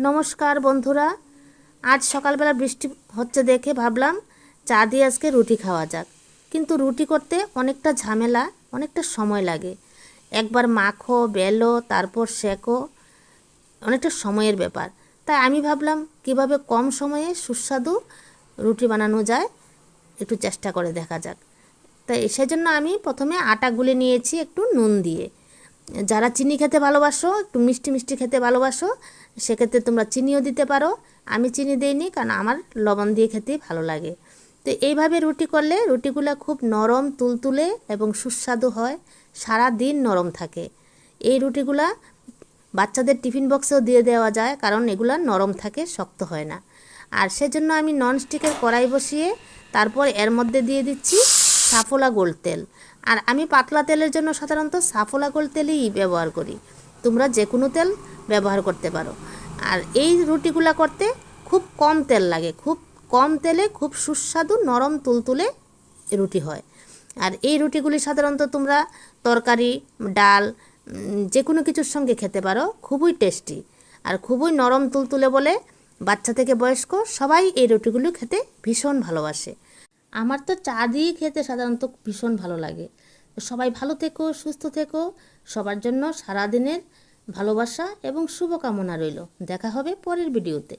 নমস্কার বন্ধুরা, আজ সকালবেলা বৃষ্টি হচ্ছে দেখে ভাবলাম চা দিয়ে আজকে রুটি খাওয়া যাক। কিন্তু রুটি করতে অনেকটা ঝামেলা, অনেকটা সময় লাগে। একবার মাখো, বেলো, তারপর সেকো, অনেকটা সময়ের ব্যাপার। তাই আমি ভাবলাম কীভাবে কম সময়ে সুস্বাদু রুটি বানানো যায় একটু চেষ্টা করে দেখা যাক। তাই সেজন্য আমি প্রথমে আটা গুলে নিয়েছি একটু নুন দিয়ে। যারা চিনি খেতে ভালোবাসো, একটু মিষ্টি মিষ্টি খেতে ভালোবাসো, সেক্ষেত্রে তোমরা চিনিও দিতে পারো। আমি চিনি দিইনি, কারণ আমার লবণ দিয়ে খেতেই ভালো লাগে। তো এইভাবে রুটি করলে রুটিগুলো খুব নরম, তুলতুলে এবং সুস্বাদু হয়। সারা দিন নরম থাকে। এই রুটিগুলা বাচ্চাদের টিফিন বক্সেও দিয়ে দেওয়া যায়, কারণ এগুলো নরম থাকে, শক্ত হয় না। আর সেজন্য আমি ননস্টিকের কড়াই বসিয়ে তারপর এর মধ্যে দিয়ে দিচ্ছি সাফোলা গোল্ড তেল। আর আমি পাতলা তেলের জন্য সাধারণত সাফোলা গোল তেলই ব্যবহার করি। তোমরা যে কোনো তেল ব্যবহার করতে পারো। আর এই রুটিগুলা করতে খুব কম তেল লাগে। খুব কম তেলে খুব সুস্বাদু নরম তুলতুলে রুটি হয়। আর এই রুটিগুলি সাধারণত তোমরা তরকারি, ডাল যে কোনো কিছুর সঙ্গে খেতে পারো। খুবই টেস্টি। আর খুবই নরম তুলতুলে বলে বাচ্চা থেকে বয়স্ক সবাই এই রুটিগুলো খেতে ভীষণ ভালোবাসে। আমার তো চা দিয়ে খেতে সাধারণত ভীষণ ভালো লাগে। সবাই ভালো থেকো, সুস্থ থেকো। সবার জন্য সারাদিনের ভালোবাসা এবং শুভকামনা রইল। দেখা হবে পরের ভিডিওতে।